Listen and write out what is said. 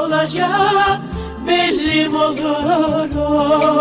olacak belli olur?